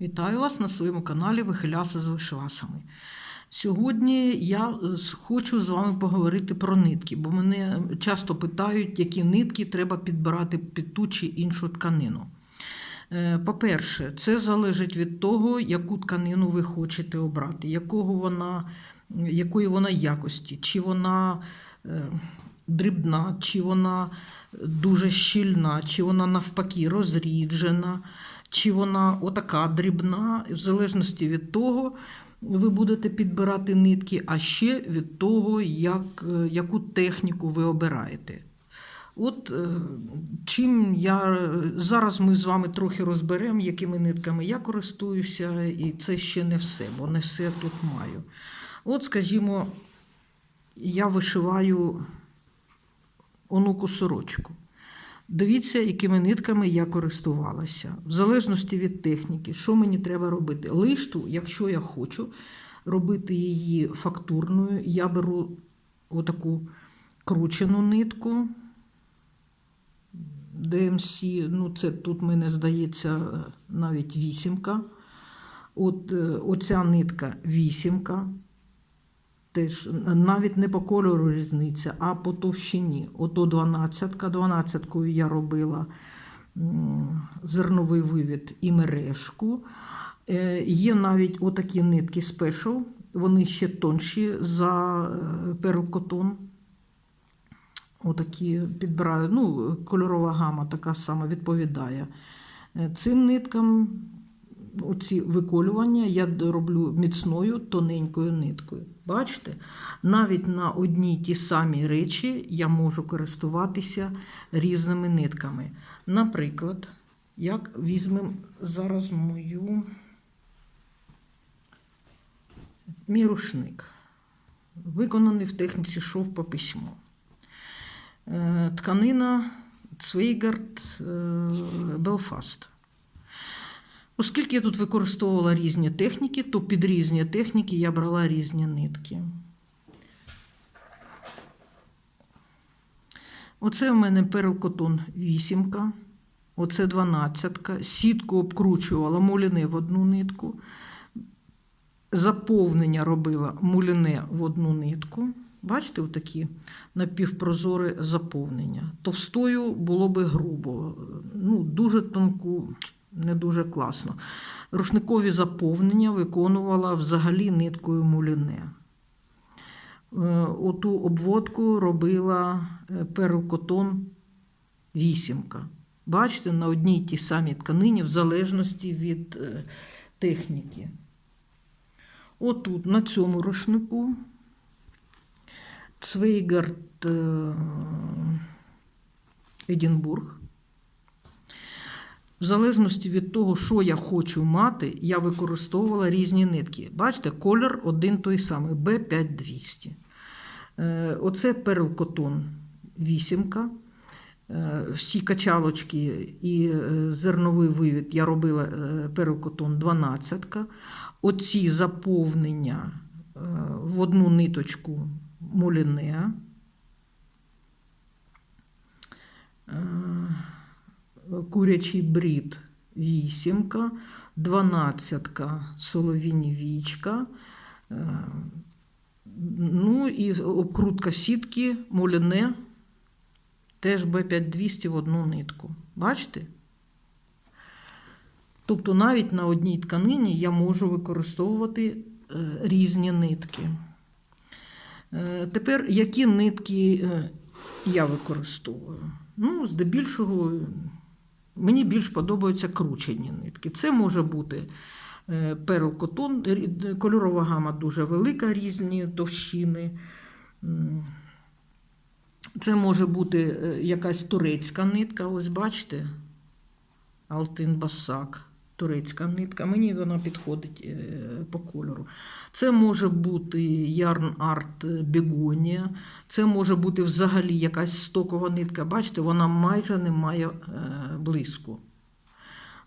Вітаю вас на своєму каналі Вихиляси з вишивасами. Сьогодні я е, хочу з вами поговорити про нитки, бо мене часто питають, які нитки треба підбирати під ту чи іншу тканину. Е, По-перше, це залежить від того, яку тканину ви хочете обрати, якого вона, якої вона якості, чи вона е, дрібна, чи вона дуже щільна, чи вона навпаки розріджена, чи вона отака дрібна, в залежності від того, ви будете підбирати нитки, а ще від того, як, е, яку техніку ви обираєте. От е, чим я зараз ми з вами трохи розберемо, якими нитками я користуюся, і це ще не все, бо не все тут маю. От, скажімо, я вишиваю онуку сорочку. Дивіться, якими нитками я користувалася. В залежності від техніки, що мені треба робити. Лишту, якщо я хочу робити її фактурною, я беру отаку кручену нитку. DMC, ну це тут мене здається навіть вісімка. От е, оця нитка вісімка. Теж навіть не по кольору різниця, а по товщині. Ото 12 12 я робила зерновий вивід і мережку. Е, Є навіть отакі нитки спешл, вони ще тонші за е, перл-котон. Отакі підбираю. Ну, кольорова гама така сама відповідає. Е, Цим ниткам оці виколювання я роблю міцною тоненькою ниткою. Бачите? Навіть на одній ті самі речі я можу користуватися різними нитками. Наприклад, як візьмемо зараз мою мій рушник, виконаний в техніці шов по письму. Е, Тканина Цвейгард Белфаст. Оскільки я тут використовувала різні техніки, то під різні техніки я брала різні нитки. Оце в мене перл-котон вісімка, оце 12. Сітку обкручувала муліне в одну нитку. Заповнення робила муліне в одну нитку. Бачите, отакі напівпрозоре заповнення. Товстою було би грубо, ну, дуже тонку, не дуже класно. Рушникові заповнення виконувала взагалі ниткою муліне. Е, Оту обводку робила е, перл-котон вісімка. Бачите, на одній тій самій тканині, в залежності від е, техніки. Отут, на цьому рушнику, Цвейгард Едінбург. В залежності від того, що я хочу мати, я використовувала різні нитки. Бачите, колір один той самий B5200. Е, Оце перл-котон вісімка. Е, Всі качалочки і е, зерновий вивід я робила е, 12. Оці заповнення в одну ниточку муліне. Курячий брід вісімка, дванадцятка соловіні вічка. е, Ну і обкрутка сітки, муліне, теж Б5200 в одну нитку. Бачите? Тобто навіть на одній тканині я можу використовувати е, різні нитки. Е, Тепер які нитки я використовую? Ну, здебільшого, мені більш подобаються кручені нитки. Це може бути е, перл-котон, кольорова гама дуже велика, різні товщини. Це може бути е, якась турецька нитка, ось бачите, Алтин Басак, турецька нитка. Мені вона підходить е, по кольору. Це може бути Yarn Art Begonia, це може бути взагалі якась стокова нитка. Бачите, вона майже не має е, блиску.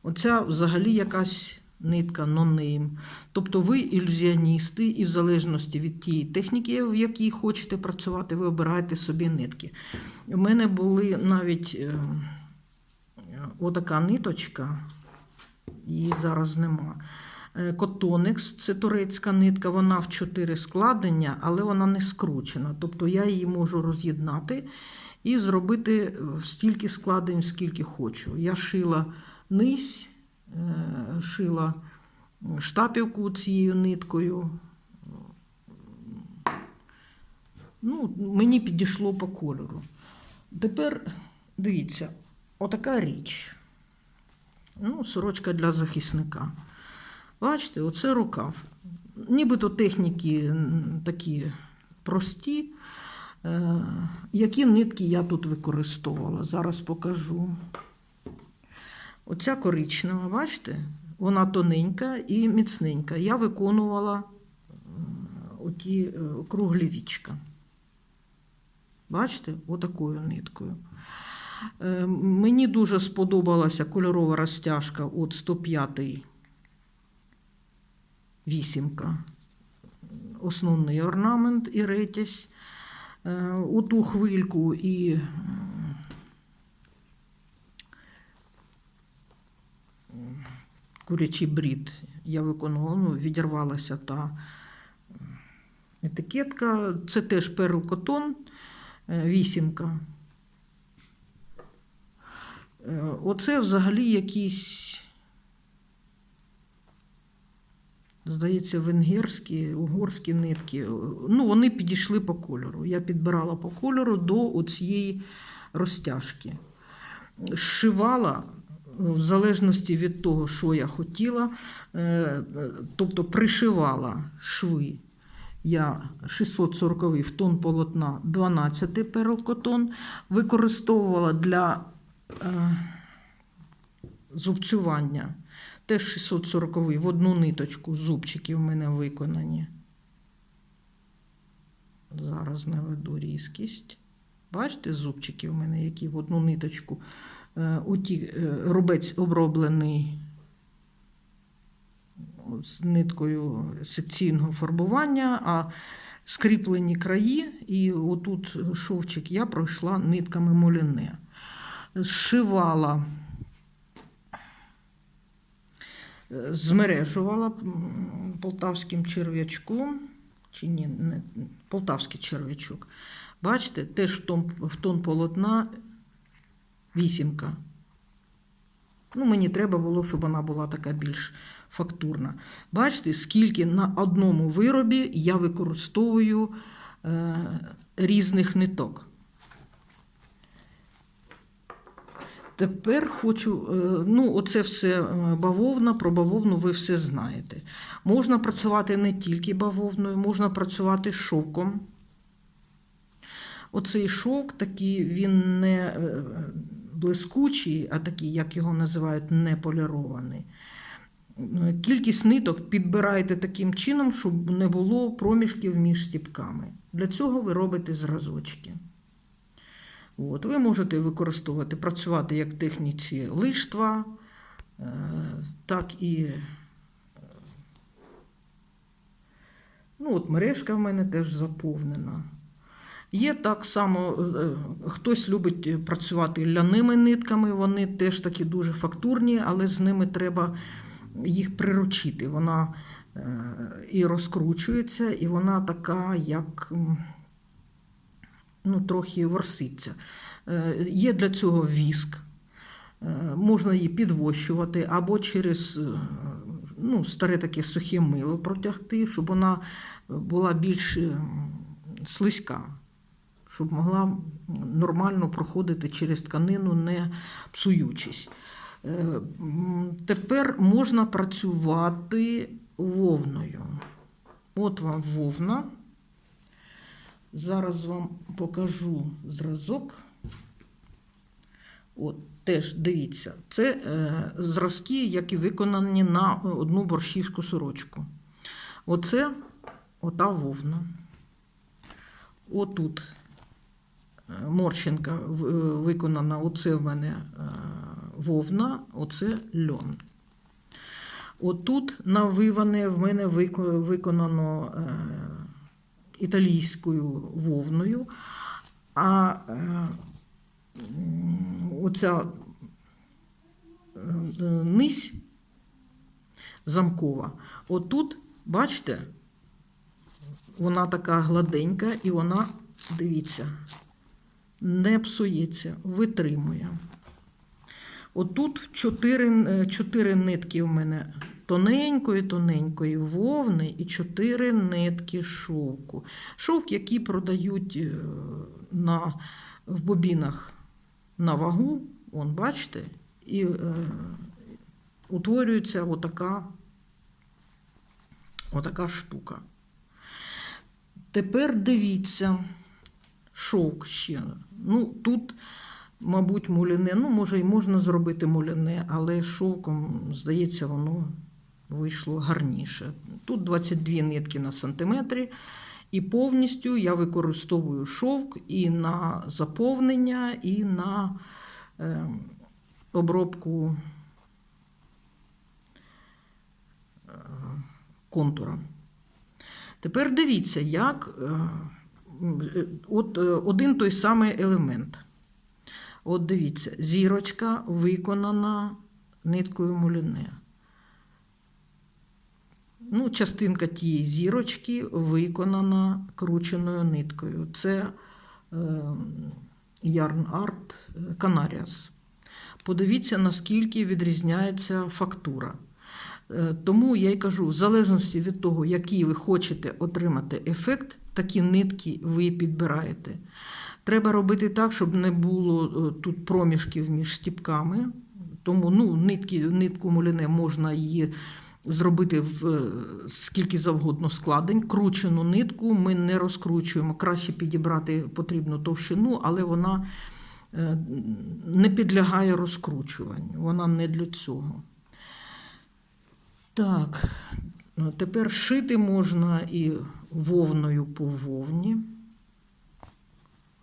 Оця взагалі якась нитка нонейм. Тобто ви ілюзіоністи, і в залежності від тієї техніки, в якій хочете працювати, ви обираєте собі нитки. У мене були навіть е, отака ниточка. Її зараз нема. Е, Котоникс це турецька нитка, вона в чотири складення, але вона не скручена. Тобто я її можу роз'єднати і зробити е, стільки складень, скільки хочу. Я шила низь, е, шила штапівку цією ниткою. Ну, мені підійшло по кольору. Тепер дивіться, отака річ. Ну, сорочка для захисника. Бачите, оце рукав. Нібито техніки такі прості. Е, які нитки я тут використовувала? Зараз покажу. Оця коричнева, бачите? Вона тоненька і міцненька. Я виконувала оті е, круглі вічка. Бачите, отакою ниткою. Е, Мені дуже сподобалася кольорова розтяжка от 105 вісімка. Основний орнамент і ретязь. Е, У ту хвильку і курячий брід я виконувала, ну, відірвалася та етикетка. Це теж перл котон, е, вісімка. Е, Оце взагалі якісь, здається, венгерські, угорські нитки. Ну, вони підійшли по кольору. Я підбирала по кольору до цієї розтяжки. Зшивала в залежності від того, що я хотіла, е, тобто пришивала шви. Я 640 в тон полотна 12 перлкотон використовувала для е, зубцювання. Теж 640 в одну ниточку зубчики в мене виконані. Зараз наведу різкість. Бачите, зубчики в мене, які в одну ниточку. Е, Оті, е, рубець оброблений з ниткою секційного фарбування, а скріплені краї, і отут шовчик я пройшла нитками моліне. Зшивала, змережувала полтавським черв'ячком, чи ні, не, полтавський черв'ячок. Бачите, теж в тон, в тон полотна вісімка. Ну, мені треба було, щоб вона була така більш фактурна. Бачите, скільки на одному виробі я використовую е, різних ниток. Тепер хочу, е, ну, оце все е, бавовна, про бавовну ви все знаєте. Можна працювати не тільки бавовною, можна працювати шовком. Оцей шовк такий, він не е, блискучий, а такий, як його називають, не полірований. Кількість ниток підбирайте таким чином, щоб не було проміжків між стіпками. Для цього ви робите зразочки. От, ви можете використовувати, працювати як в техніці лиштва, е, так і ну, от мережка в мене теж заповнена. Є так само, е, хтось любить працювати ляними нитками, вони теж такі дуже фактурні, але з ними треба їх приручити. Вона е, і розкручується, і вона така, як ну, трохи ворситься. Е, Є для цього віск, е, можна її підвощувати або через е, ну, старе таке сухе мило протягти, щоб вона була більш слизька, щоб могла нормально проходити через тканину, не псуючись. Тепер можна працювати вовною. От вам вовна. Зараз вам покажу зразок. От, теж дивіться, це е, зразки, які виконані на одну борщівську сорочку. Оце ота вовна. Отут е, морщинка е, виконана, оце в мене е, вовна, оце льон. Отут навиване в мене виконано е, італійською вовною, а е, оця е, низь замкова. Отут, бачите, вона така гладенька і вона, дивіться, не псується, витримує. Отут чотири, е, чотири нитки в мене тоненької, тоненької вовни і чотири нитки шовку. Шовк, який продають е, на, в бобінах на вагу, он, бачите, і е, утворюється отака, отака штука. Тепер дивіться, шовк ще. Ну, тут, мабуть, муляне. Ну, може, і можна зробити муляне, але шовком, здається, воно вийшло гарніше. Тут 22 нитки на сантиметрі. І повністю я використовую шовк і на заповнення, і на е, обробку контура. Тепер дивіться, як е, от е, один той самий елемент. От дивіться, зірочка виконана ниткою муліне. Ну, частинка тієї зірочки виконана крученою ниткою. Це е, Yarn Art Canarias. Подивіться, наскільки відрізняється фактура. Е, Тому я й кажу, в залежності від того, який ви хочете отримати ефект, такі нитки ви підбираєте. Треба робити так, щоб не було е, тут проміжків між стіпками. Тому ну, нитки, нитку муліне можна її зробити в е, скільки завгодно складень. Кручену нитку ми не розкручуємо. Краще підібрати потрібну товщину, але вона е, не підлягає розкручуванню. Вона не для цього. Так, ну, тепер шити можна і вовною по вовні.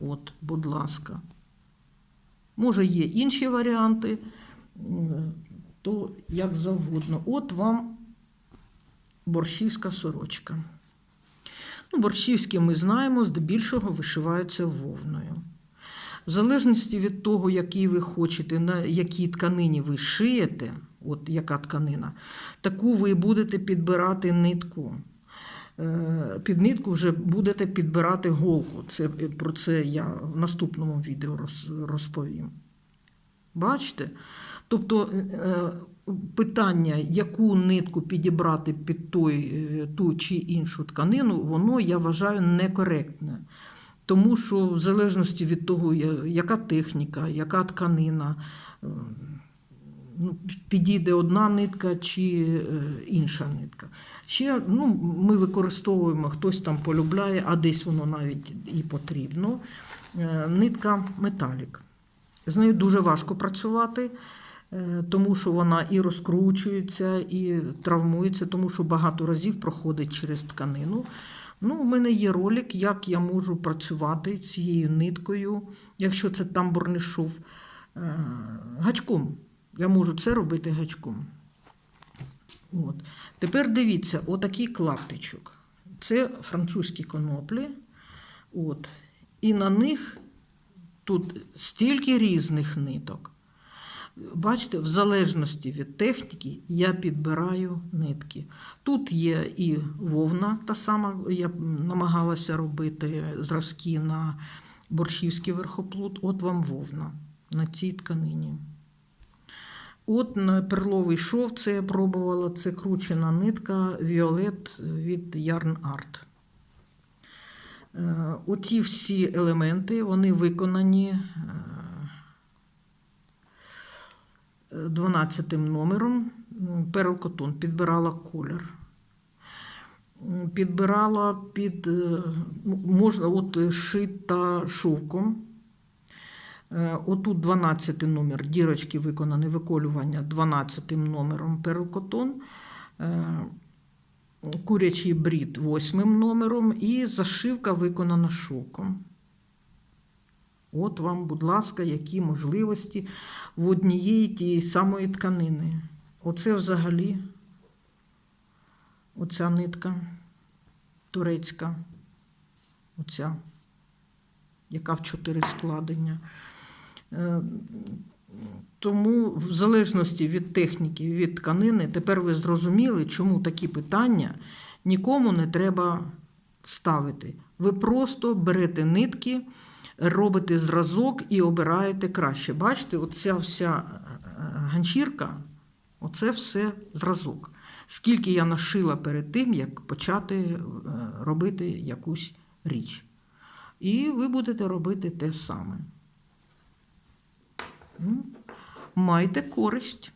От, будь ласка. Може, є інші варіанти, то як завгодно. От вам борщівська сорочка. Ну, борщівські ми знаємо, здебільшого вишиваються вовною. В залежності від того, який ви хочете, на якій тканині ви шиєте, от яка тканина, таку ви будете підбирати нитку. Е, Під нитку вже будете підбирати голку. Це, про це я в наступному відео розповім. Бачите? Тобто е, питання, яку нитку підібрати під той, е, ту чи іншу тканину, воно я вважаю некоректне. Тому що в залежності від того, яка техніка, яка тканина, е, ну, підійде одна нитка чи інша нитка. Ще ну, ми використовуємо, хтось там полюбляє, а десь воно навіть і потрібно. Нитка металік. З нею дуже важко працювати, е, тому що вона і розкручується, і травмується, тому що багато разів проходить через тканину. Ну, у мене є ролик, як я можу працювати цією ниткою, якщо це тамбурний шов, е, гачком. Я можу це робити гачком. От. Тепер дивіться, отакий клаптичок. Це французькі коноплі. От. І на них тут стільки різних ниток. Бачите, в залежності від техніки я підбираю нитки. Тут є і вовна, та сама, я намагалася робити зразки на борщівський верхоплут. От вам вовна на цій тканині. От на перловий шов це я пробувала, це кручена нитка Violet від Yarn Art. Е, Оті всі елементи вони виконані е, 12 номером. Перл Cotton підбирала колір. Підбирала під е, можна от е, шита шовком. Е, Отут 12 номер, дірочки виконані виколювання 12 номером Перл Cotton. Е, Курячий брід 8 номером і зашивка виконана шовком. От вам, будь ласка, які можливості в однієї тієї самої тканини. Оце взагалі оця нитка турецька, оця, яка в чотири складення. Тому, в залежності від техніки, від тканини, тепер ви зрозуміли, чому такі питання нікому не треба ставити. Ви просто берете нитки, робите зразок і обираєте краще. Бачите, оця вся е, ганчірка, оце все зразок. Скільки я нашила перед тим, як почати е, робити якусь річ. І ви будете робити те саме. Майте користь.